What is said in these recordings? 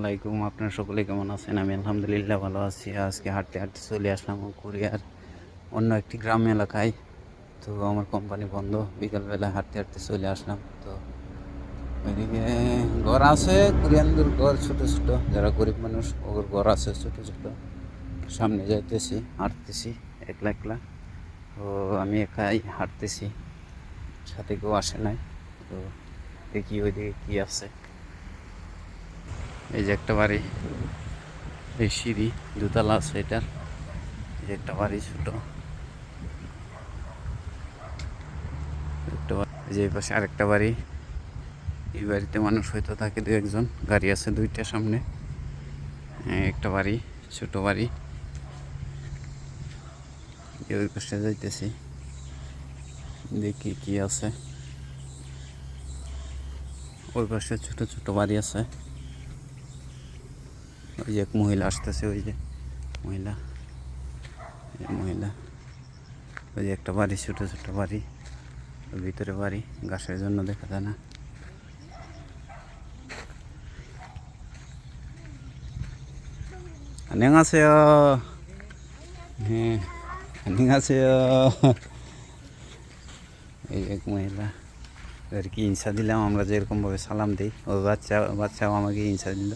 আলাইকুম, আপনারা সকলে কেমন আছেন? আমি আলহামদুলিল্লাহ ভালো আছি। আজকে হাঁটতে হাঁটতে চলে আসলাম কুরিয়ার অন্য একটি গ্রাম এলাকায়। তো আমার কোম্পানি বন্ধ, বিকালবেলা হাঁটতে হাঁটতে চলে আসলাম। তো ওইদিকে ঘর আছে, কুরিয়ানদের ঘর ছোটো ছোটো। যারা গরিব মানুষ ওর ঘর আছে ছোটো ছোটো। সামনে যাইতেছি, হাঁটতেছি, একলা একলা। তো আমি একাই হাঁটতেছি। সাথে কেউ আসে নাই। তো দেখি ওইদিকে কী আছে। এই যে একটা বাড়ি, এই সিঁড়ি, দুতলা আছে এটার। এই যে একটা বাড়ি ছোট। এই যে এই পাশে আরেকটা বাড়ি। এই বাড়িতে মানুষ হয়তো থাকে দু একজন, গাড়ি আছে দুইটা সামনে। একটা বাড়ি, ছোট বাড়ি। ওই পাশে যাইতেছি। দেখি কি আছে। ওই পাশে ছোট ছোট বাড়ি আছে। ওই যে এক মহিলা আসতেছে ওই যে মহিলা এই মহিলা ওই যে একটা বাড়ি ছোট ছোট বাড়ি ওর ভিতরে বাড়ি গাছের জন্য দেখা যায় না 안녕하세요. হ্যাঁ 안녕하세요. এই এক মহিলা আর কি ইনসা দিলাম আমরা যেরকমভাবে সালাম দিই ওই বাচ্চা বাচ্চাও আমাকে ইনসা দিল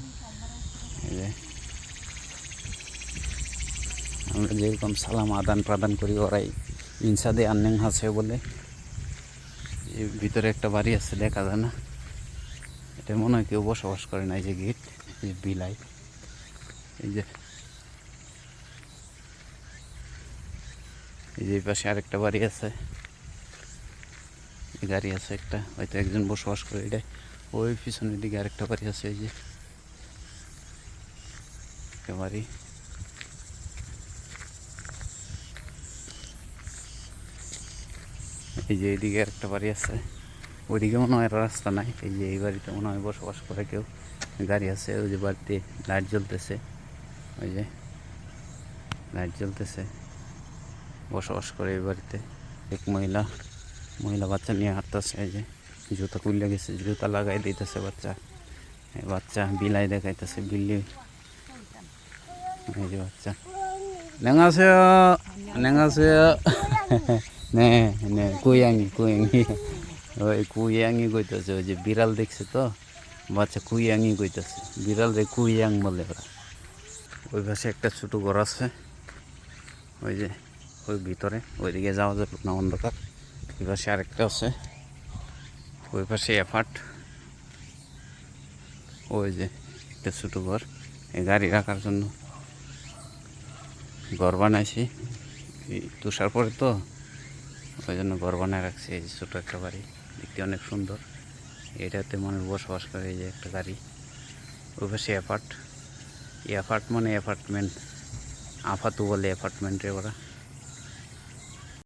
এই যে আমরা যেরকম সালাম আদান প্রদান করি, ওরাই ইনসাদে আন্নেং আছে বলে। ভিতরে একটা বাড়ি আছে, দেখা যায় না। এটা মনে হয় কেউ বসবাস করে না, এই যে গেট, এই যে বিলাই। এই যে এই যে পাশে আরেকটা বাড়ি আছে। গাড়ি আছে একটা, হয়তো একজন বসবাস করে এটা। ওই পিছনের দিকে আরেকটা বাড়ি আছে, এই যে। একটা বাড়ি। এই যে এইদিকে একটা বাড়ি আছে। ওইদিকে মনে হয় রাস্তা নাই। এই যে এই বাড়িতে মনে হয় বসবাস করে কেউ। গাড়ি আছে, ওই যে বাড়িতে লাইট জ্বলতেছে। ওই যে লাইট জ্বলতেছে। বসবাস করে এই বাড়িতে। এক মহিলা মহিলা বাচ্চা নিয়ে হাঁটতেছে, এই যে জুতা খুললে গেছে, জুতা লাগাই দিতেছে বাচ্চা। বাচ্চা বিলাই দেখাইতেছে বিল্লি এই যে বাচ্চা। 안녕 নে নে কুয়াঙ্গি কুয়াঙ্গি ওই কুয়াঙ্গি কইতেছে, ওই যে বিড়াল দেখছে তো? বাচ্চা কুইয়াঙ্গি কইতেছে। বিড়াল রে কুইয়াং বলে ওরা। ওই পাশে একটা ছোটো ঘর আছে। ওই যে, ওই ভিতরে। ওইদিকে যাওয়া যাবে না, অন্ধকার। ওই পাশে আরেকটা আছে। ওই পাশে এফার্ট ওই যে, একটা ছোটো ঘর। গাড়ি রাখার জন্য। ঘর বানাইছি। তুষার পরে তো। ওই জন্য ঘর বানায় রাখছে, এই যে ছোটো একটা বাড়ি। দেখতে অনেক সুন্দর। এটাতে মানুষ বসবাস করে এই যে একটা গাড়ি। ওই পাশে অ্যাপার্ট এই অ্যাপার্ট মানে অ্যাপার্টমেন্ট আফাতু বলে অ্যাপার্টমেন্টে ওরা।